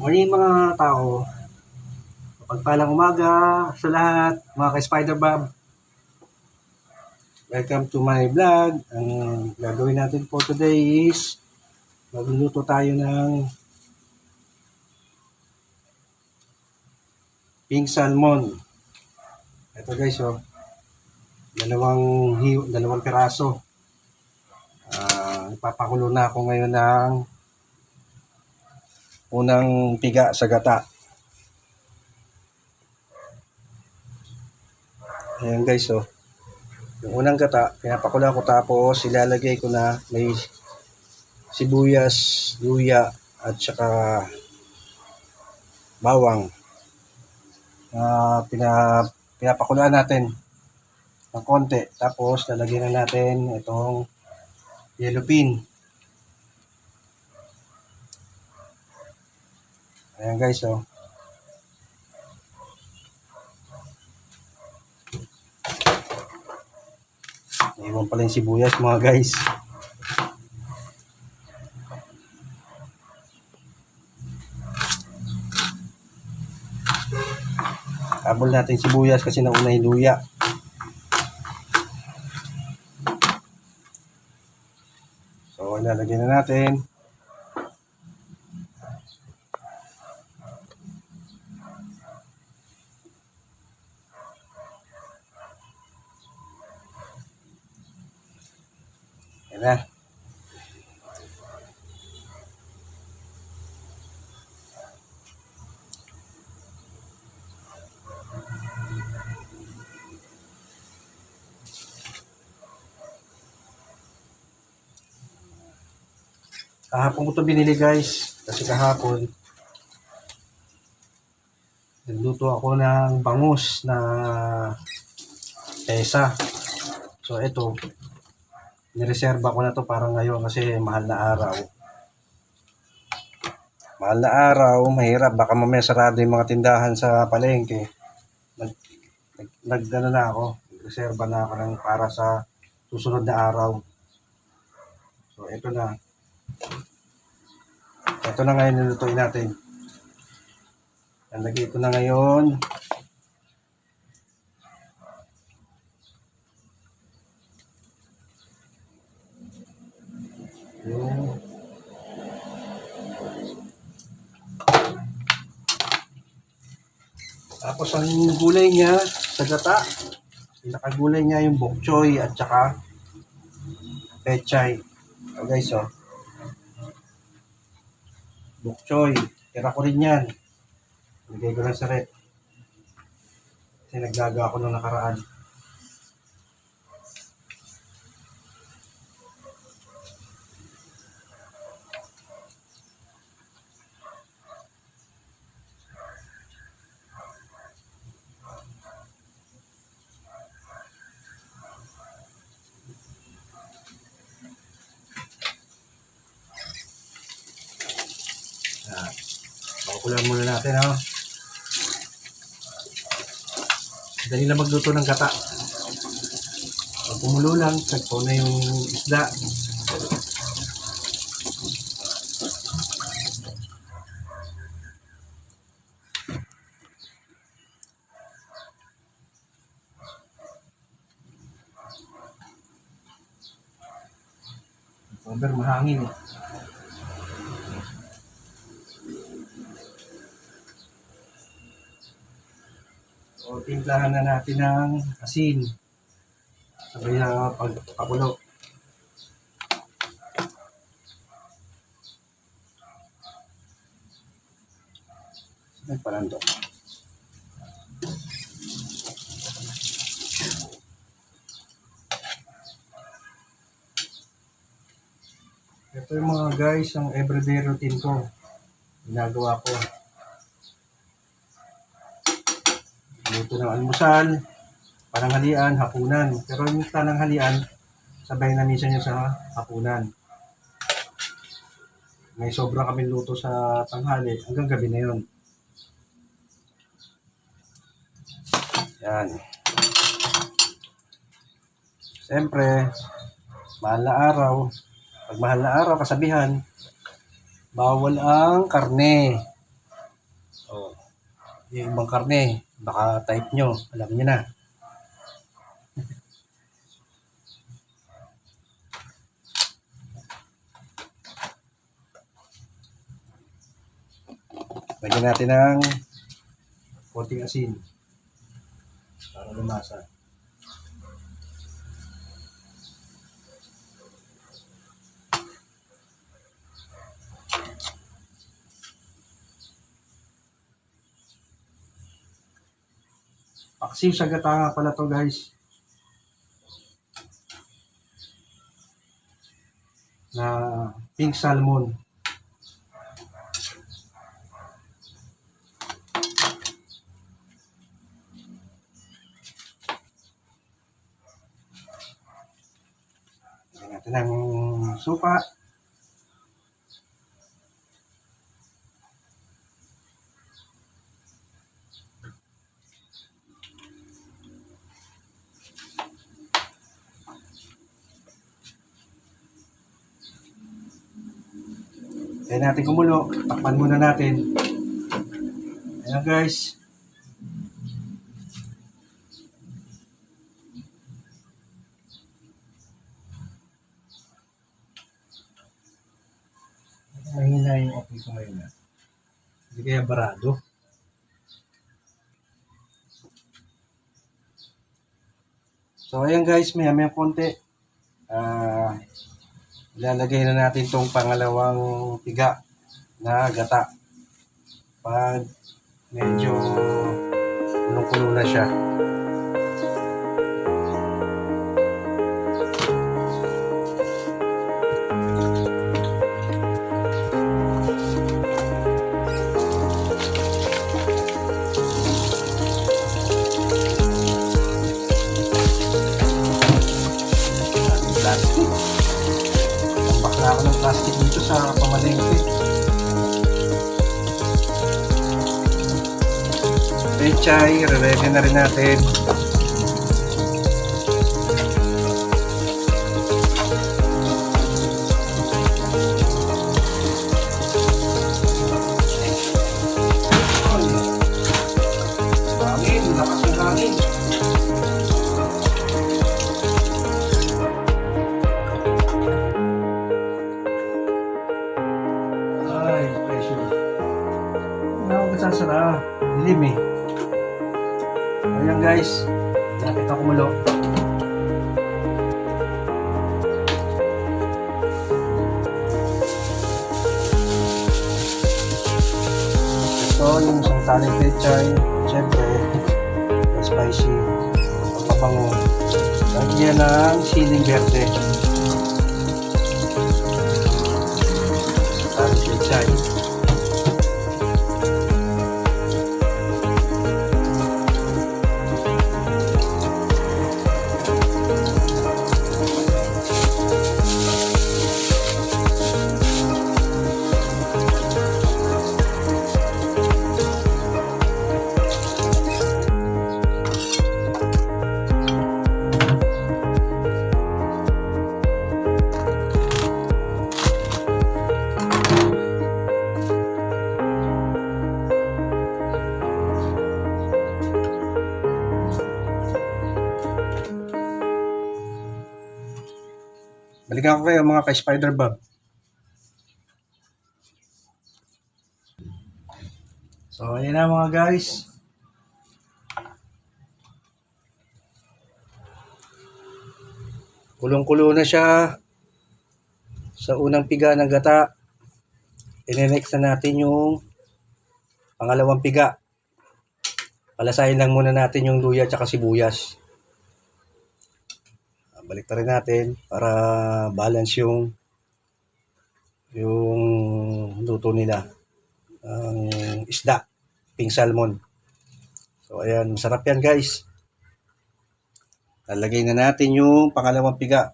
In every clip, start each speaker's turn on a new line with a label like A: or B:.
A: Morning mga tao. Pagpalang umaga sa lahat, mga ka-Spider Bob. Welcome to my vlog. Ang gagawin natin for today is magluluto tayo ng pink salmon. Ito guys, oh. Dalawang dalawang piraso. Ah, ipapakulo na ako ngayon ng unang piga sa gata. Ayan guys, oh. Yung unang gata, pinapakula ko tapos ilalagay ko na may sibuyas, luya, at saka bawang. na pina, pinapakulaan natin ng konti. Tapos lalagyan na natin itong yellow pin. Ayan guys, oh. Iwan pala yung sibuyas mga guys. Kabol natin sibuyas kasi nauna yung luya. So, ilalagyan na natin. Kahapon ko to binili guys. Kasi kahapon, nagluto ako ng bangus na pesa. So ito, nireserba ko na to para ngayon kasi mahal na araw. Mahal na araw, mahirap. Baka mamaya sarado yung mga tindahan sa palengke. Nag, nag, nag na ako, reserba na ako ng para sa susunod na araw. So ito na. Ito na ngayon nilutuin natin. Nalagay ko na ngayon. Yung Tapos ang gulay niya sa gata, pinakagulay niya yung bok choy at saka pechay. So guys, oh. Choy. Tira ko rin yan. Lagay ko lang sa rep. Kasi naglaga ako nung nakaraan. Pakukulan muna natin, ha? Dali na magluto ng gata. Pag pumulo lang, tagpo na yung isda. Over, mahangin eh. Timplahan na natin ng asin. Sabay na pagpakulo. Nagpalando. Ito yung mga guys, ang everyday routine ko. Ginagawa ko. Luto ng almusal, pananghalian, hapunan. Pero yung tananghalian, sabay na minsan yun sa hapunan. May sobra kami luto sa tanghali, hanggang gabi na yun. Yan. Siyempre, mahal na araw. Pag mahal na araw, kasabihan, bawal ang karne. Yung ibang karne, baka type nyo, alam nyo na. Lagyan natin ng konting asin para lumasa. Paksiw sa gata nga pala to guys. Na pink salmon. Lagyan natin ng supa. Kaya natin kumulo. Takpan muna natin. Ayan guys. Mahina yung apoy ko ngayon. ah. Hindi kaya barado. So ayan guys, may may konti. Ah, ilalagay na natin tong pangalawang piga na gata. Pag medyo kulong-kulo na siya. Pechay, re-ready na rin natin. Ko kayo mga ka-spider bug. So, ayan na mga guys. Kulong-kulo na siya sa unang piga ng gata. Ine-next na natin yung pangalawang piga. Palasahin lang muna natin yung luya at sibuyas. Balik rin natin para balance yung yung luto nila. Ang isda, pink salmon. So ayan, masarap yan guys. Lalagay na natin yung pangalawang piga.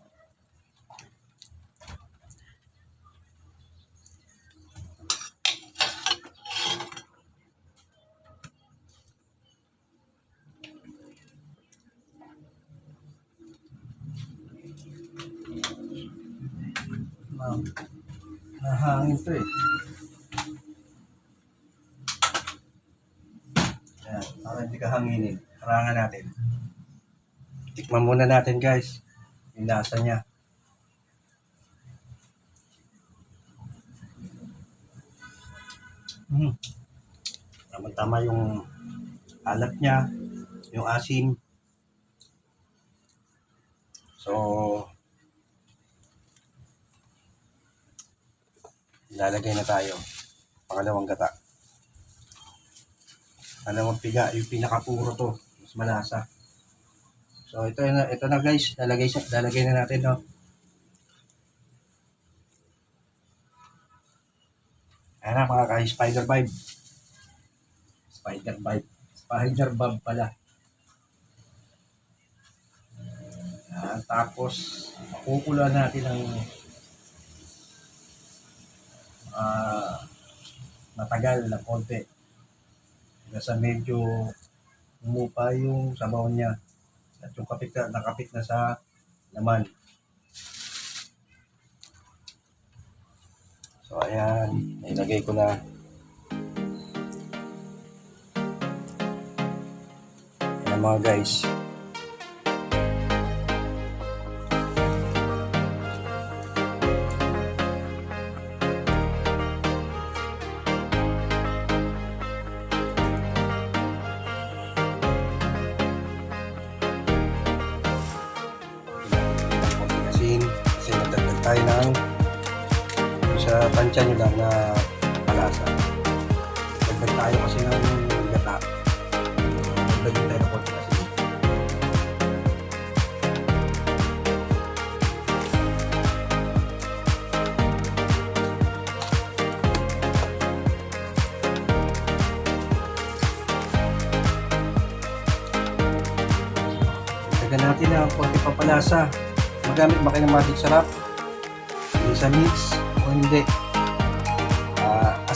A: Ma'am, nahangin to eh. ng init. Harangan natin. Tikman muna natin guys. Yung lasa niya. Hmm. Tama-tama yung alat niya, yung asim. So, lalagay na tayo. Pangalawang gata. Pangalawang piga, yung pinakapuro to. Mas malasa. So, ito na, ito na guys. Lalagay, siya- lalagay na natin, no? Ayan mga ka-spider vibe. Spider vibe. Spider vibe pala. Ayan, tapos, makukulan natin ng ah matagal na konti. Sa medyo umupa yung sabaw niya. At yung kapit na, nakapit na sa laman. So, ayan. Ilagay ko na. Ayan mga guys. Tansya nyo lang na palasa dagdag tayo kasi ng gata dagdag tayo ng konting asin Dagdagan natin ng konti papalasa. Magamit ba kayo ng magic sarap? Sa mix o hindi.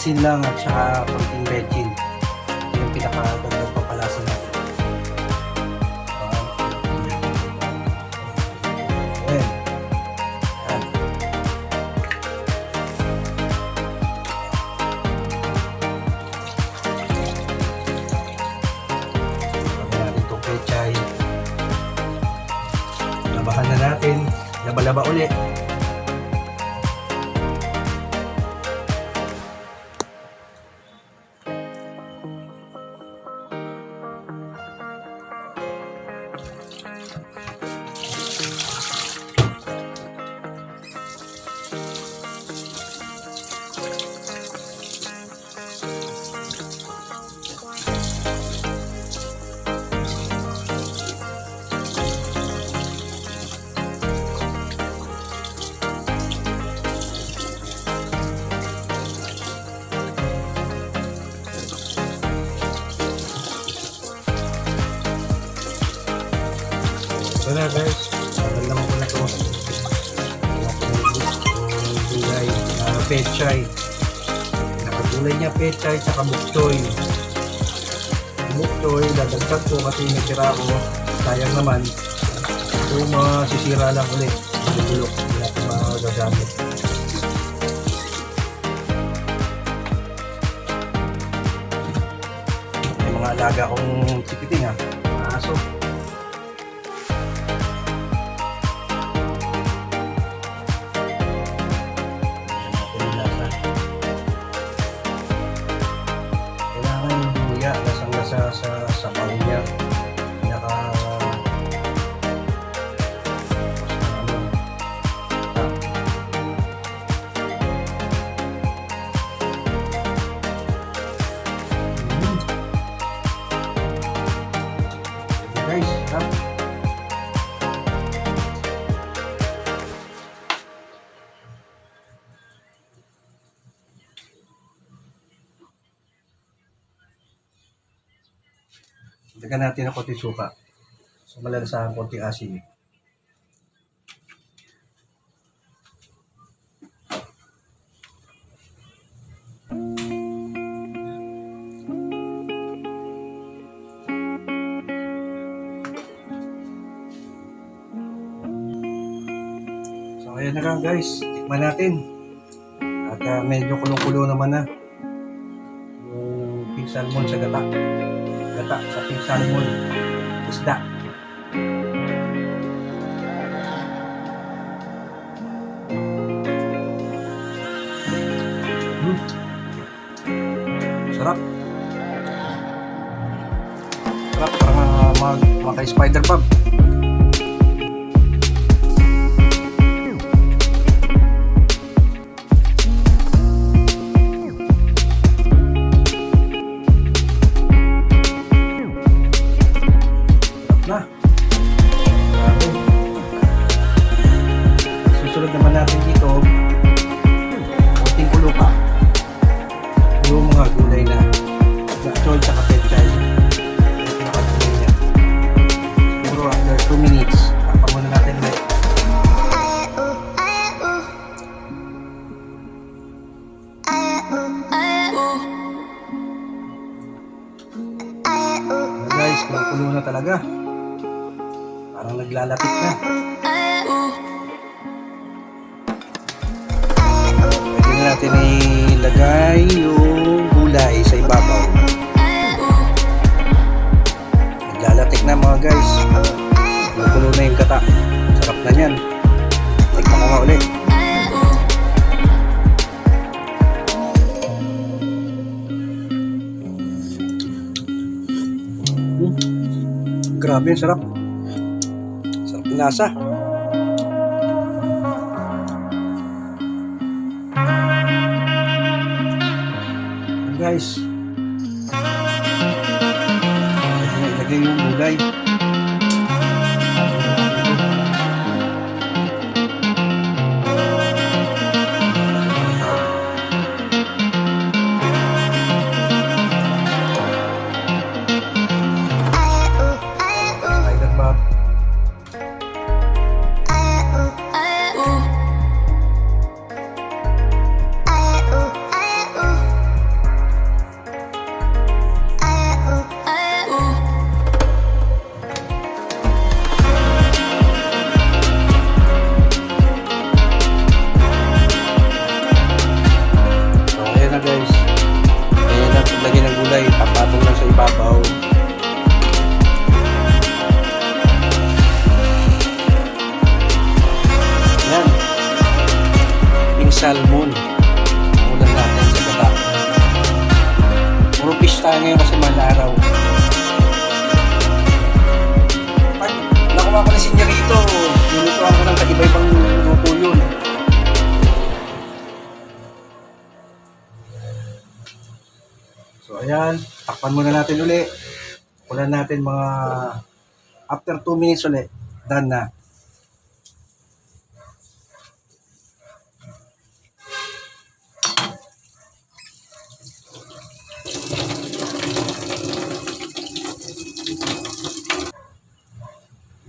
A: Asin lang at saka konting bechin. Ito yung pinakadagdag papalasa natin. Ayan. Ayan. Lagyan natin itong pechay. Labahan na natin. Laba-laba uli. Pechay. Nakagulay niya pechay sa. Yung bukchoy, dadagdag ko kasi natira ko. Sayang naman. Ito yung mga sisira lang ulit. Bubulok. Hindi natin magagamit. Mga alaga akong tikiting ha. Mga aso. Kailangan Dagyan natin ng konti suka. So malalasahan konti asin. So ayan na nga guys, tikman natin. At ah, medyo kulong-kulo naman na. Yung pink salmon sa gata. Gata sa pink salmon isda. Mm. Sarap. Sarap para mga, mga, mga spider bug. Kumukulo na talaga. Parang naglalapit na. Pwede na natin ilagay yung gulay sa ibabaw. Naglalatik na mga guys. Kumukulo na yung gata. Sarap na yan. Tikman ko nga ulit. Grabe, sarap. Sarap ng lasa. Guys. So ayan, takpan muna natin uli. Kulan natin mga after 2 minutes uli. Done na.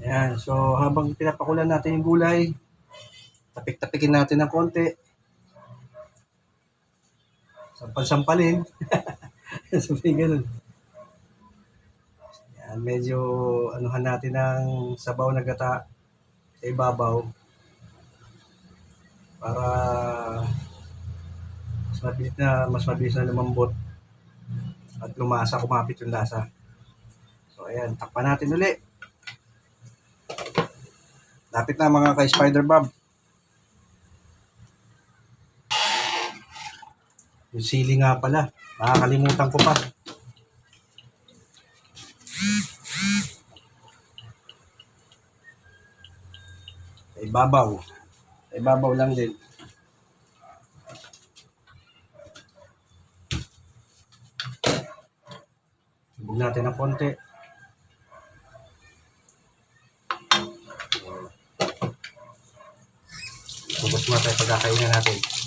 A: Ayan, so habang pinapakulan natin yung gulay, tapik-tapikin natin ng konti. Sampal-sampalin. Sabi ganun. Yan, medyo anuhan natin ng sabaw na gata sa ibabaw para mas mabilis na mas mabilis na lumambot at lumasa kumapit yung lasa. So ayan, takpan natin uli. Lapit na mga kay Spider Bob. Yung sili nga pala. Nakakalimutan ko pa. Sa ibabaw. Sa ibabaw lang din. Subog natin ng konti. Subos mo tayo pagkakainan natin.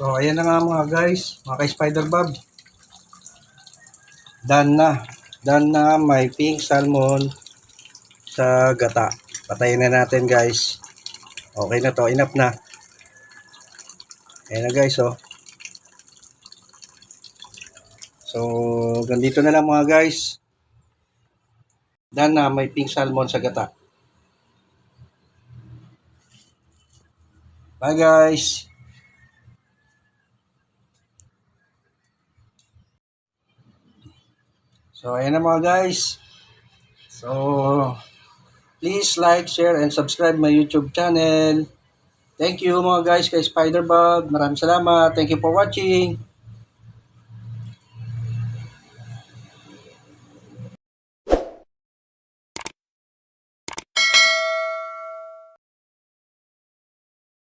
A: So, ayan na nga mga guys, mga kay-spider bob. Done na. Done na may pink salmon sa gata. Patayin na natin guys. Okay na to, enough na. Ayan na guys, oh. So, ganito na lang mga guys. Done na may pink salmon sa gata. Bye guys! So, ayan na mga guys. So, please like, share, and subscribe my YouTube channel. Thank you mga guys kay Spiderbug. Maraming salamat. Thank you for watching.